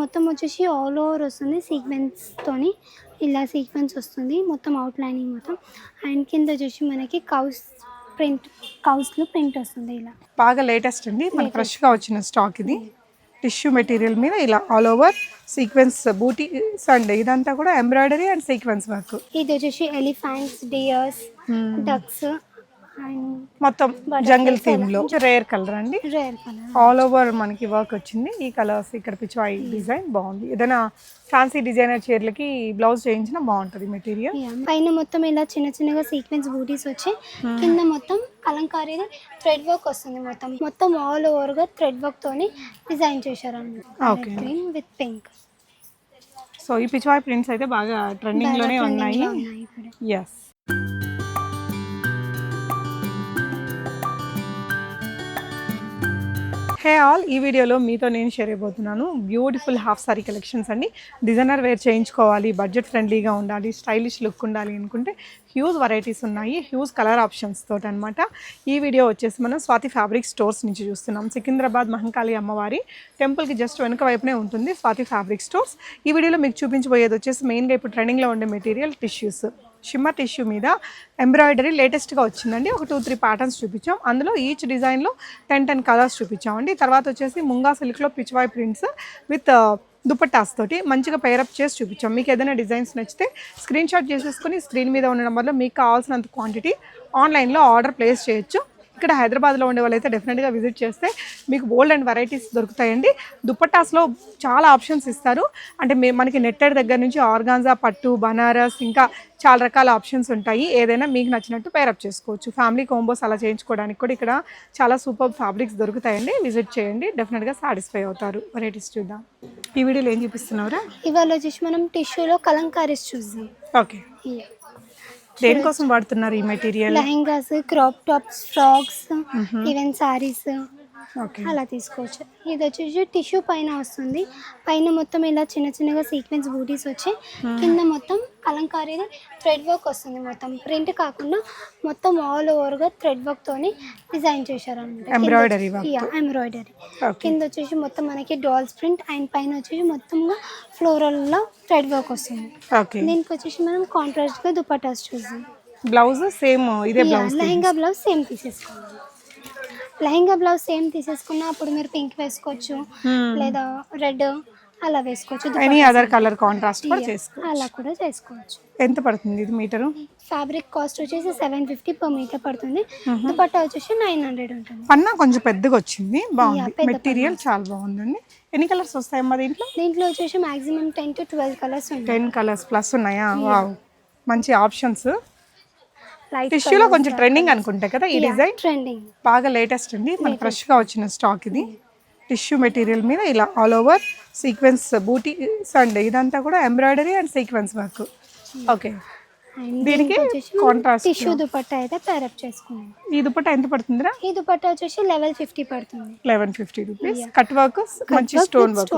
మొత్తం వచ్చేసి all over వస్తుంది సీక్వెన్స్తోని ఇలా సీక్వెన్స్ వస్తుంది మొత్తం అవుట్ లైనింగ్ మొత్తం. అండ్ కింద వచ్చేసి మనకి కౌస్ ప్రింట్ కౌస్లో ప్రింట్ వస్తుంది ఇలా. బాగా లేటెస్ట్ అండి మన ఫ్రెష్గా వచ్చిన స్టాక్ ఇది. టిష్యూ మెటీరియల్ మీద ఇలా all over sequence booties and ఇదంతా కూడా ఎంబ్రాయిడరీ అండ్ సీక్వెన్స్ వర్క్ ఇది వచ్చేసి ఎలిఫెంట్స్ డియర్స్ డక్స్ మొత్తం జంగిల్ థీమ్లో. రేర్ కలర్ అండి. ఆల్ ఓవర్ మనకి వర్క్ వచ్చింది. ఈ కలర్స్ ఇక్కడ పిచ్వాయి డిజైన్ బాగుంది. ఏదైనా ఫ్యాన్సీ డిజైనర్ చీరలకి బ్లౌజ్ చేయించినా బాగుంటుంది మెటీరియల్ పైన మొత్తం ఇలా చిన్న చిన్నగా సీక్వెన్స్ బూటీస్ వచ్చి కింద మొత్తం కలంకారీ థ్రెడ్ వర్క్ వస్తుంది మొత్తం. మొత్తం ఆల్ ఓవర్గా థ్రెడ్ వర్క్ తోని డిజైన్ చేశారు Okay. Green with pink so ఈ పిచ్వాయి ప్రింట్స్ అయితే బాగా ట్రెండింగ్లోనే ఉన్నాయి. ఎస్ హే ఆల్ ఈ వీడియోలో మీతో నేను షేర్ అయిపోతున్నాను బ్యూటిఫుల్ హాఫ్ సారీ కలెక్షన్స్ అండి. డిజైనర్ వేర్ చేయించుకోవాలి బడ్జెట్ ఫ్రెండ్లీగా ఉండాలి స్టైలిష్ లుక్ ఉండాలి అనుకుంటే హ్యూజ్ వెరైటీస్ ఉన్నాయి హ్యూజ్ కలర్ ఆప్షన్స్ తోటి అనమాట ఈ వీడియో వచ్చేసి మనం స్వాతి ఫ్యాబ్రిక్ స్టోర్స్ నుంచి చూస్తున్నాం. సికింద్రాబాద్ మహంకాళి అమ్మవారి టెంపుల్కి జస్ట్ వెనుక వైపునే ఉంటుంది స్వాతి ఫ్యాబ్రిక్ స్టోర్స్ ఈ వీడియోలో మీకు చూపించబోయేది వచ్చేసి మెయిన్గా ఇప్పుడు ట్రెండింగ్లో ఉండే మెటీరియల్ టిష్యూస్ షిమ్మర్ టిష్యూ మీద ఎంబ్రాయిడరీ లేటెస్ట్గా వచ్చిందండి. ఒక టూ త్రీ ప్యాటర్న్స్ చూపించాం. అందులో ఈచ్ డిజైన్లో టెన్ టెన్ కలర్స్ చూపించామండి. తర్వాత వచ్చేసి ముంగా సిల్క్లో పిచ్వాయ్ ప్రింట్స్ విత్ దుపట్టాస్ తోటి మంచిగా పేరప్ చేసి చూపించాం. మీకు ఏదైనా డిజైన్స్ నచ్చితే స్క్రీన్ షాట్ చేసేసుకొని స్క్రీన్ మీద ఉన్న నెంబర్లో మీకు కావాల్సినంత క్వాంటిటీ ఆన్లైన్లో ఆర్డర్ ప్లేస్ చేయొచ్చు. ఇక్కడ హైదరాబాద్లో ఉండే వాళ్ళైతే డెఫినెట్గా విజిట్ చేస్తే మీకు బోల్డ్ అండ్ వెరైటీస్ దొరుకుతాయండి. దుపట్టాస్లో చాలా ఆప్షన్స్ ఇస్తారు. అంటే మీ మనకి నెట్టెడ్ దగ్గర నుంచి ఆర్గాన్జా పట్టు బనారస్ ఇంకా చాలా రకాల ఆప్షన్స్ ఉంటాయి. ఏదైనా మీకు నచ్చినట్టు పేరప్ చేసుకోవచ్చు. ఫ్యామిలీ కాంబోస్ అలా చేయించుకోవడానికి కూడా ఇక్కడ చాలా సూపర్ ఫ్యాబ్రిక్స్ దొరుకుతాయండి. విజిట్ చేయండి. డెఫినెట్గా సాటిస్ఫై అవుతారు. వెరైటీస్ చూద్దాం. ఈ వీడియోలో ఏం చూపిస్తున్నారా ఇవాళ వచ్చేసి మనం టిష్యూలో కలంకారీస్ చూద్దాం. ఓకే దేనికోసం వాడుతున్నారు ఈ material lehengas crop tops frocks even saris అలా తీసుకోవచ్చు. ఇది వచ్చేసి టిష్యూ పైన వస్తుంది. పైన మొత్తం ఇలా చిన్న చిన్నగా సీక్వెన్స్ బూటీస్ వచ్చి కింద మొత్తం కలంకారీ థ్రెడ్ వర్క్ వస్తుంది మొత్తం. ప్రింట్ కాకుండా మొత్తం ఆల్ ఓవర్గా థ్రెడ్ వర్క్ తోని డిజైన్ చేశారు అనమాట. ఎంబ్రాయిడరీ కింద వచ్చేసి మొత్తం మనకి డాల్స్ ప్రింట్ అండ్ పైన వచ్చేసి మొత్తంగా ఫ్లోరల్లో థ్రెడ్ వర్క్ వస్తుంది. దీనికి వచ్చేసి మనం కాంట్రాస్ట్గా దుపట్టాస్ చూద్దాం. బ్లౌజ్ సేమ్ ఇదే బ్లౌజ్ లెహంగా బ్లౌజ్ సేమ్ తీసేసుకోవాలి లెహంగా బ్లౌజ్ సేమ్ తీసేసుకున్నా అప్పుడు మీరు పింక్ వేసుకోవచ్చు లేదా రెడ్ అలా వేసుకోవచ్చు ఎనీ అదర్ కలర్ కాంట్రాస్ట్ కూడా చేసుకో అలా కూడా చేసుకోవచ్చు. ఎంత పడుతుంది ఇది మీటరు? ఫ్యాబ్రిక్ కాస్ట్ వచ్చేసి సెవెన్ ఫిఫ్టీ పర్ మీటర్ పడుతుంది. దుపట్టా వచ్చేసి నైన్ హండ్రెడ్ ఉంటుంది. పన్నా కొంచెం పెద్దగా వచ్చింది బాగుంది. మెటీరియల్ చాలా బాగుందండి. ఎన్ని కలర్స్ వస్తాయమ్మా దీంట్లో? దీంట్లో వచ్చేసి maximum ten to twelve colours ఉంటాయి టెన్ కలర్స్ ప్లస్ ఉన్నాయా? వావ్ మంచి ఆప్షన్స్ టిష్యూలో కొంచెం ట్రెండింగ్ అనుకుంటా కదా ఈ డిజైన్ ట్రెండింగ్ బాగా లేటెస్ట్ అండి మన ఫ్రెష్గా వచ్చిన స్టాక్ ఇది. టిష్యూ మెటీరియల్ మీద ఇలా all over sequence butis and ఇదంతా కూడా embroidery and sequence work okay దీనికి కాంట్రాస్ట్ టిష్యూ దుపట్టా అయితే పేరప్ చేసుకున్నాం. ఈ దుపట్టా ఎంత పడుతుందిరా? ఈ దుపట్టా వచ్చేసి లెవెల్ ఫిఫ్టీ పడుతుంది. Eleven fifty rupees cut work మంచి స్టోన్ వర్క్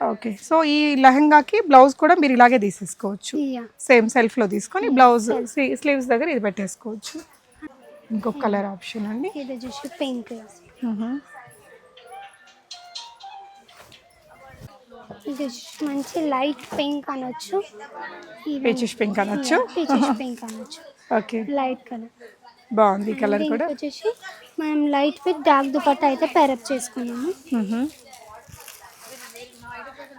ఓకే. సో ఈ లెహంగాకి బ్లౌజ్ కూడా మీరు ఇలాగే తీసేసుకోవచ్చు. సేమ్ సెల్ఫ్లో తీసుకొని బ్లౌజ్ స్లీవ్స్ దగ్గర ఇది పెట్టేసుకోవచ్చు. ఇంకొక కలర్ ఆప్షన్ అండి. ఇది వచ్చేసి పింక్. ఇది మంచి లైట్ పింక్ అనొచ్చు. పీచిష్ పింక్ అనొచ్చు. పింక్ అనొచ్చు. ఓకే. Light colour. బాగుంది కలర్ కూడా. వచ్చేసి మనం లైట్ విత్ డార్క్ దుపట్టా అయితే పేరప్ చేసుకున్నాము.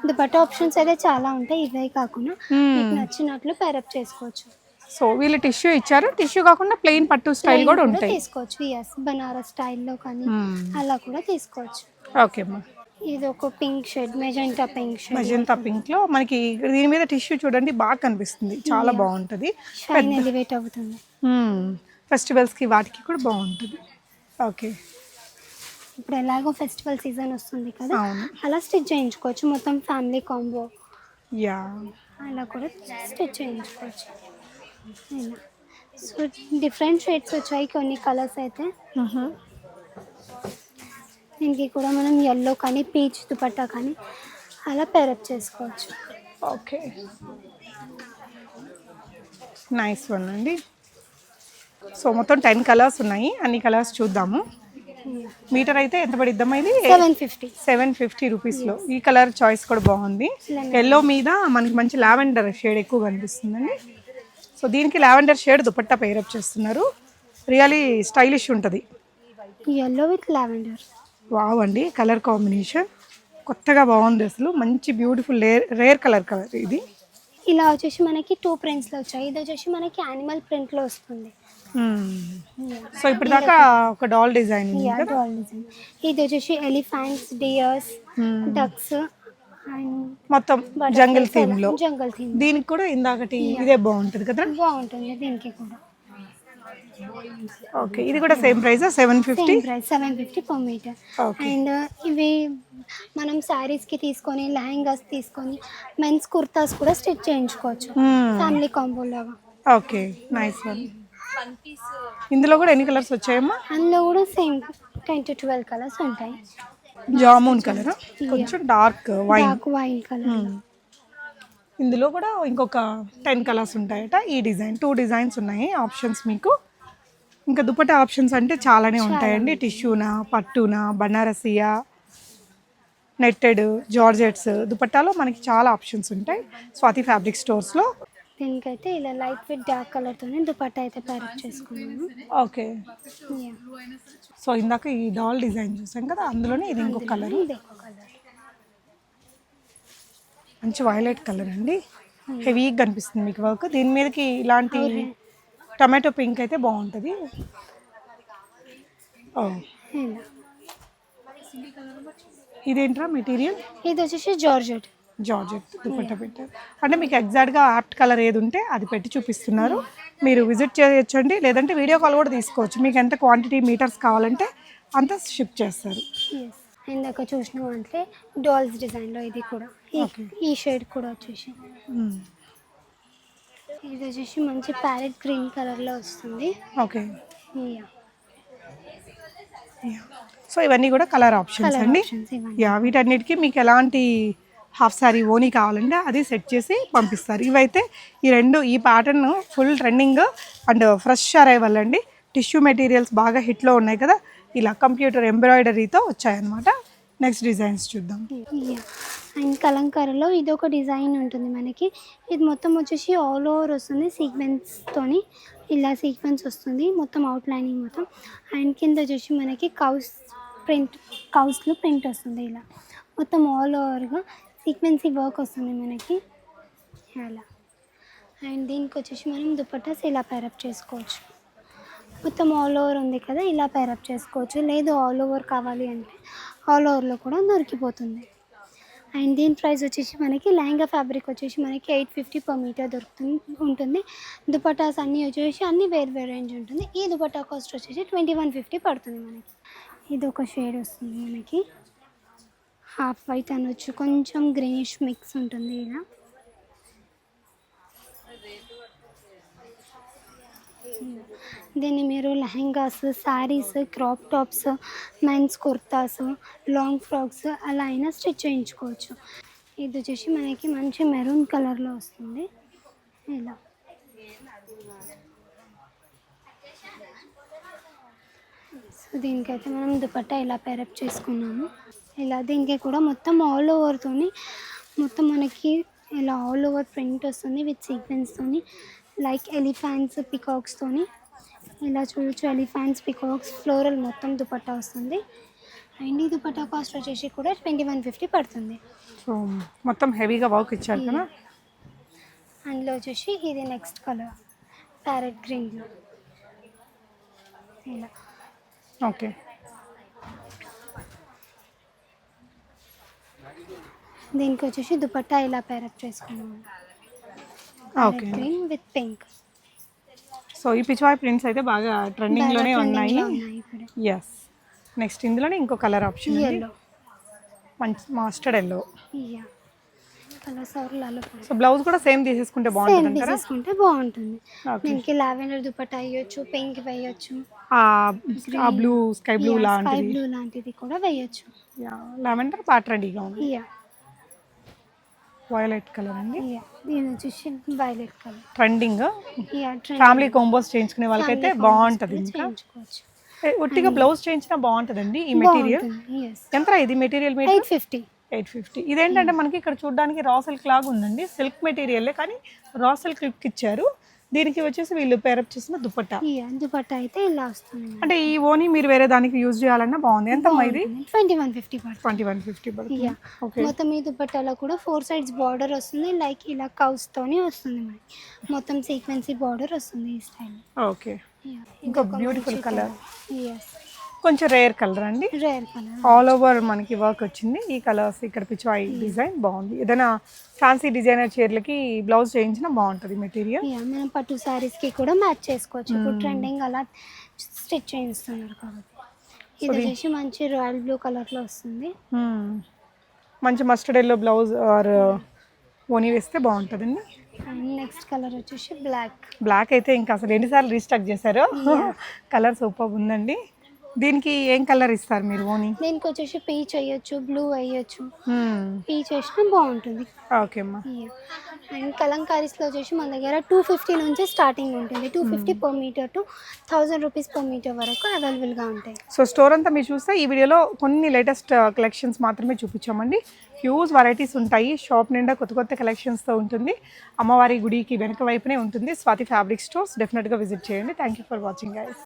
దుపట్టా ఆప్షన్స్ అయితే చాలా ఉంటాయి. ఇవే కాకుండా మీకు నచ్చినట్లు పేరప్ చేసుకోవచ్చు. సో వీళ్ళు టిష్యూ ఇచ్చారు. టిష్యూ కాకుండా ప్లెయిన్ పట్టు స్టైల్ కూడా ఉంటాయి. తీసుకోవచ్చు. ఎస్ బనారస్ స్టైల్లో కానీ మ్మ్. అలా కూడా తీసుకోవచ్చు. ఓకే అమ్మా ఇది ఒక pink shade magenta pink shade magenta పింక్లో మనకి దీని మీద టిష్యూ చూడండి బాగా కనిపిస్తుంది. చాలా బాగుంటుంది. ఎలివేట్ అవుతుంది. ఫెస్టివల్స్కి వాటికి కూడా బాగుంటుంది. ఓకే ఇప్పుడు ఎలాగో ఫెస్టివల్ సీజన్ వస్తుంది కదా అలా స్టిచ్ చేయించుకోవచ్చు. మొత్తం ఫ్యామిలీ కాంబో. యా. అలా కూడా స్టిచ్ చేయించుకోవచ్చు. సో డిఫరెంట్ షేడ్స్ వచ్చాయి కొన్ని కలర్స్ అయితే. దీనికి కూడా మనం ఎల్లో కానీ పీచ్ దుపట్టా కానీ అలా పేరప్ చేసుకోవచ్చు. ఓకే. నైస్ వన్ అండి. సో మొత్తం టెన్ కలర్స్ ఉన్నాయి. అన్ని కలర్స్ చూద్దాము. మీటర్ అయితే ఎంత పడిద్దామా ఇది? Seven fifty. సెవెన్ ఫిఫ్టీ రూపీస్లో ఈ కలర్ చాయిస్ కూడా బాగుంది. ఎల్లో మీద మనకి మంచి లావెండర్ షేడ్ ఎక్కువ కనిపిస్తుందండి. సో దీనికి lavender shade dupatta pair up చేస్తున్నారు. రియలీ స్టైలిష్ ఉంటుంది. ఎల్లో విత్ లావెండర్ వావ్ అండి కలర్ కాంబినేషన్ కొత్తగా బాగుంది అసలు. మంచి బ్యూటిఫుల్ రేర్ కలర్ కలర్ ఇది. ఇలా వచ్చేసి మనకి టూ ప్రింట్స్లో వచ్చాయి. ఇది వచ్చేసి మనకి యానిమల్ ప్రింట్లో వస్తుంది. సో ఇప్పుడు దాకా ఒక డాల్ డిజైన్ డాల్ ఇది వచ్చేసి ఎలిఫెంట్స్ డియర్స్ డక్స్ అండ్ మొత్తం జంగిల్ థీమ్లో. జంగల్ థీమ్ దీనికి కూడా ఇందాకటి ఇదే బాగుంటుంది కదా? బాగుంటుంది దీనికి కూడా. ఓకే ఇది కూడా same price seven fifty price seven fifty per metre and ఇవి మనం శారీస్కి తీసుకొని లెహంగాస్ తీసుకొని మెన్స్ కుర్తాస్ కూడా స్టిచ్ చేయించుకోవచ్చు. ఫ్యామిలీ కాంబో లాగా. ఓకే నైస్ వన్ ఇందులో కూడా ఎన్ని కలర్స్ వచ్చాయమ్మా? అందులో కూడా same ten to twelve colours ఉంటాయి. జామున్ కలర్ కొంచెం డార్క్ వైన్ వైన్ కలర్ ఇందులో కూడా ఇంకొక టెన్ కలర్స్ ఉంటాయట ఈ డిజైన్ టూ డిజైన్స్ ఉన్నాయి ఆప్షన్స్ మీకు. ఇంకా దుపట్టా ఆప్షన్స్ అంటే చాలానే ఉంటాయండి. టిష్యూనా పట్టునా బనారసియా నెట్టెడ్ జార్జెట్స్ దుపట్టాలో మనకి చాలా ఆప్షన్స్ ఉంటాయి. స్వాతి ఫ్యాబ్రిక్ స్టోర్స్లో. దీనికైతే ఇలా లైట్ విత్ డార్క్ కలర్తోనే దుపట్టా అయితే ప్యారెట్ చేసుకున్నాను. ఓకే. సో ఇందాక ఈ డాల్ డిజైన్ చూసాం కదా అందులోనే ఇది ఇంకొక కలర్. ఇదే కలర్. మంచి వైలెట్ కలర్ అండి. హెవీగా కనిపిస్తుంది మీకు వర్క్. దీని మీదకి ఇలాంటి టమాటో పింక్ అయితే బాగుంటుంది. ఇదేంట్రా మెటీరియల్? ఇది వచ్చేసి జార్జెట్. జార్జెట్ దుపట్టా పెట్టారు అంటే మీకు ఎగ్జాక్ట్గా ఆర్ట్ కలర్ ఏది ఉంటే అది పెట్టి చూపిస్తున్నారు. మీరు విజిట్ చేయొచ్చండి లేదంటే వీడియో కాల్ కూడా తీసుకోవచ్చు. మీకు ఎంత క్వాంటిటీ మీటర్స్ కావాలంటే అంత షిప్ చేస్తారు. ఇందాక చూసినాం అంటే డాల్స్ డిజైన్లో ఇది కూడా. ఈ- షేడ్ కూడా వచ్చేసి. మ్మ్. ఇది వచ్చేసి మంచి ప్యారెట్ గ్రీన్ కలర్లో వస్తుంది. ఓకే. యా సో ఇవన్నీ కూడా కలర్ ఆప్షన్స్ అండి. యా వీటన్నిటికీ మీకు ఎలాంటి హాఫ్ సారీ ఓనీ కావాలంటే అది సెట్ చేసి పంపిస్తారు. ఇవైతే ఈ రెండు ఈ pattern full trending and fresh arrival అండి. టిష్యూ మెటీరియల్స్ బాగా హిట్లో ఉన్నాయి కదా. ఇలా కంప్యూటర్ ఎంబ్రాయిడరీతో వచ్చాయన్నమాట. నెక్స్ట్ డిజైన్స్ చూద్దాం. అండ్ కలంకారలో ఇది ఒక డిజైన్ ఉంటుంది మనకి. ఇది మొత్తం వచ్చేసి ఆల్ ఓవర్ వస్తుంది సీక్వెన్స్తోని ఇలా సీక్వెన్స్ వస్తుంది మొత్తం అవుట్లైనింగ్ మొత్తం. అండ్ కింద వచ్చేసి మనకి కౌస్ ప్రింట్ కౌస్లో ప్రింట్ వస్తుంది ఇలా. మొత్తం ఆల్ ఓవర్గా సీక్వెన్సీ వర్క్ వస్తుంది మనకి. అలా. అండ్ దీనికి వచ్చేసి మనం దుపట్టాస్ ఇలా పేరప్ చేసుకోవచ్చు. మొత్తం ఆల్ ఓవర్ ఉంది కదా ఇలా పేరప్ చేసుకోవచ్చు. లేదు ఆల్ ఓవర్ కావాలి అంటే ఆల్ ఓవర్లో కూడా దొరికిపోతుంది. అండ్ దీని ప్రైస్ వచ్చేసి మనకి లెహంగా ఫ్యాబ్రిక్ వచ్చేసి మనకి ఎయిట్ ఫిఫ్టీ పర్ మీటర్ దొరుకుతుంది ఉంటుంది. దుపట్టాస్ అన్నీ వచ్చేసి అన్ని వేరు వేరు రేంజ్ ఉంటుంది. ఈ దుపట్టా కాస్ట్ వచ్చేసి ట్వంటీ వన్ ఫిఫ్టీ పడుతుంది మనకి. ఇది ఒక షేడ్ వస్తుంది మనకి. హాఫ్ వైట్ అనొచ్చు కొంచెం గ్రీనిష్ మిక్స్ ఉంటుంది ఇలా. దీన్ని మీరు lehengas saris crop tops men's kurtas long frocks అలా అయినా స్టిచ్ చేయించుకోవచ్చు. ఇది వచ్చేసి మనకి మంచి మెరూన్ కలర్లో వస్తుంది. ఇలా. సో దీనికైతే మనం దుపట్టా ఇలా పేరప్ చేసుకున్నాము. ఇలా దీనికి కూడా మొత్తం ఆల్ ఓవర్తోని మొత్తం మనకి ఇలా ఆల్ ఓవర్ ప్రింట్ వస్తుంది విత్ సీక్వెన్స్తోని లైక్ ఎలిఫాంట్స్ పికాక్స్తోని ఇలా చూడొచ్చు ఎలిఫాంట్స్ పికాక్స్ ఫ్లోరల్ మొత్తం దుపట్టా వస్తుంది. అండ్ ఈ దుపట్టా కాస్ట్ వచ్చేసి కూడా ట్వంటీ వన్ ఫిఫ్టీ పడుతుంది. సో మొత్తం హెవీగా వర్క్ ఇచ్చారు కదా? అందులో వచ్చేసి ఇది నెక్స్ట్ కలర్ ప్యారెట్ గ్రీన్లో ఇలా. ఓకే. దీనికి వచ్చేసి దుపట్టా ఇలా పేరప్ చేసుకున్నాము. గ్రీన్ విత్ పింక్ సో ఈ పిచ్వాయ్ ప్రింట్స్ అయితే బాగా ట్రెండింగ్లోనే ఉన్నాయి. ఎస్ నెక్స్ట్ ఇందులోనే ఇంకో కలర్ ఆప్షన్ మంచి మాస్టర్డ్ ఎల్లో సో బ్లౌజ్ కూడా సేమ్ తీసేసుకుంటే బాగుంటుంది తీసేసుకుంటే బాగుంటుంది. దీనికి లావెండర్ దుపట్టా వేయొచ్చు పింక్ వేయొచ్చు. ఆ బ్లూ స్కై బ్లూ స్కై లాంటిది. బ్లూ లాంటిది కూడా వేయొచ్చు. లావెండర్ బాగా ట్రెండీగా ఉంది. వైలెట్ కలర్ అండి? దీని వచ్చేసి violet colour trending family combos చేయించుకునే వాళ్ళకైతే బాగుంటుంది ఇంకా. చేయించుకోవచ్చు. ఏ, ఉట్టిగా బ్లౌజ్ చేయించినా బాగుంటుందండి ఈ మెటీరియల్ ఎంత ఇది material eight fifty eight fifty ఇదేంటంటే మనకి ఇక్కడ చూడడానికి రా సిల్క్ లాగా ఉందండి సిల్క్ మెటీరియల్ కానీ రా సిల్క్ లుక్ ఇచ్చారు దీనికి వచ్చేసి వీళ్ళు పేరప్ చేసిన దుపట్టా. దుపట్టా అయితే ఇలా వస్తుంది. అంటే ఈ ఓని మీరు వేరే దానికి యూజ్ చేయాలన్నా బాగుంది. ఎంతమ్మా ఇది? Twenty one fifty twenty one fifty మొత్తం ఈ దుపట్టాలో కూడా ఫోర్ సైడ్స్ బార్డర్ వస్తుంది. లైక్ ఇలా కౌస్ తోని వస్తుంది మనకి మొత్తం సీక్వెన్సీ బార్డర్ వస్తుంది ఈ స్టైల్ ఓకే ఇంకా బ్యూటిఫుల్ కలర్ ఎస్ కొంచెం రేర్ కలర్ అండి. రేర్ కలర్ ఆల్ ఓవర్ మనకి వర్క్ వచ్చింది. ఈ కలర్స్ ఇక్కడ పిచ్చాయి డిజైన్ బాగుంది. ఏదైనా ఫ్యాన్సీ డిజైనర్ చీరలకి బ్లౌజ్ చేయించినా బాగుంటుంది మెటీరియల్ మనం పట్టు సారీస్కి కూడా మ్యాచ్ చేసుకోవచ్చు. ఇప్పుడు ట్రెండింగ్ అలా స్టిచ్ చేయిస్తున్నారు కాబట్టి. ఇది వచ్చేసి మంచి రాయల్ బ్లూ కలర్లో వస్తుంది. మంచి మస్టర్డ్ ఎల్లో బ్లౌజ్ ఆర్ ఓని వేస్తే బాగుంటుందండి. అండ్ నెక్స్ట్ కలర్ వచ్చేసి బ్లాక్ బ్లాక్ అయితే ఇంకా అసలు ఎన్నిసార్లు రీస్టాక్ చేశారు? కలర్ సూపర్ ఉందండి. దీనికి ఏం కలర్ ఇస్తారు మీరు ఓని? దీనికి వచ్చేసి పీచ్ వేయొచ్చు బ్లూ వేయొచ్చు పీచ్ వేసినా బాగుంటుంది. ఓకే అమ్మా. అండ్ కలంకారీస్లో వచ్చేసి మన దగ్గర టూ ఫిఫ్టీ నుంచి స్టార్టింగ్ ఉంటుంది. Two fifty per metre to thousand rupees per metre వరకు అవైలబుల్గా ఉంటాయి. సో స్టోర్ అంతా మీరు చూస్తే ఈ వీడియోలో కొన్ని లేటెస్ట్ కలెక్షన్స్ మాత్రమే చూపించామండి. హ్యూజ్ వెరైటీస్ ఉంటాయి. షాప్ నిండా కొత్త కొత్త కలెక్షన్స్తో ఉంటుంది. అమ్మవారి గుడికి వెనక వైపునే ఉంటుంది. స్వాతి ఫ్యాబ్రిక్ స్టోర్స్ డెఫినెట్గా విజిట్ చేయండి. Thank you for watching guys